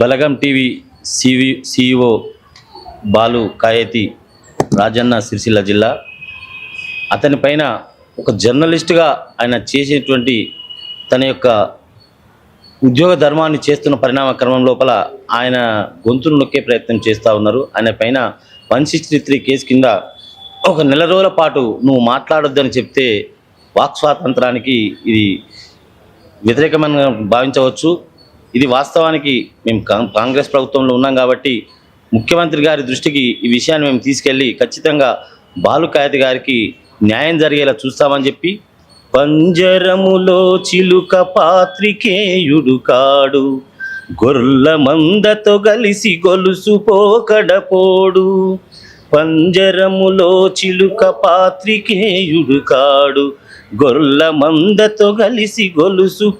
Balagam TV CV CEO Balu Kayathi Rajanna Sircilla జిల్లా. అతని పైన ఒక జర్నలిస్టుగా ఆయన చేసేటువంటి తన యొక్క ఉద్యోగ ధర్మాన్ని చేస్తున్న పరిణామ క్రమం లోపల ఆయన గొంతును నొక్కే ప్రయత్నం చేస్తూ ఉన్నారు. ఆయన పైన వన్ సిక్స్టీ త్రీ కేసు కింద ఒక నెల రోజుల పాటు నువ్వు మాట్లాడొద్దని చెప్తే వాక్ స్వాతంత్రానికి ఇది వ్యతిరేకమైన భావించవచ్చు. ఇది వాస్తవానికి మేము కాంగ్రెస్ ప్రభుత్వంలో ఉన్నాం కాబట్టి ముఖ్యమంత్రి గారి దృష్టికి ఈ విషయాన్ని మేము తీసుకెళ్ళి ఖచ్చితంగా బాలుకాయత గారికి న్యాయం జరిగేలా చూస్తామని చెప్పి పంజరములో చిలుక పాత్రికేయుడు కాడు గొర్ల మందతో కలిసి గొలుసు పోకడపోడు. పంజరములో చిలుక పాత్రికేయుడు కాడు గొర్ల మందతో కలిసి గొలుసు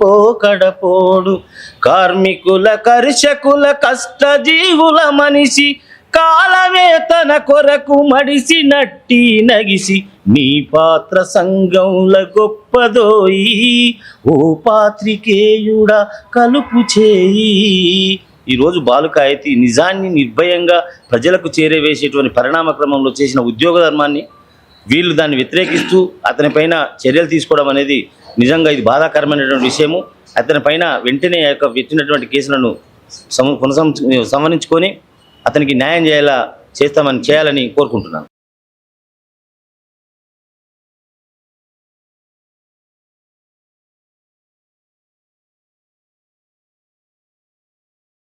కడపోడు కార్మికుల కర్షకుల కష్టజీవుల మనిషి కాలమే తన కొరకు మడిసి నట్టి నగిసి నీ పాత్ర సంగంల గొప్పదోయి. ఓ పాత్రికేయుడా కలుపు చేయి. ఈరోజు బాలుకాయతి నిజాన్ని నిర్భయంగా ప్రజలకు చేరవేసేటువంటి పరిణామ క్రమంలో చేసిన ఉద్యోగ ధర్మాన్ని వీళ్ళు దాన్ని వ్యతిరేకిస్తూ అతనిపైన చర్యలు తీసుకోవడం అనేది నిజంగా ఇది బాధాకరమైనటువంటి విషయము. అతనిపైన వెంటనే యొక్క పెట్టినటువంటి కేసులను సమ పునసం సంవరించుకొని అతనికి న్యాయం చేయాలా చేస్తామని చేయాలని కోరుకుంటున్నాను.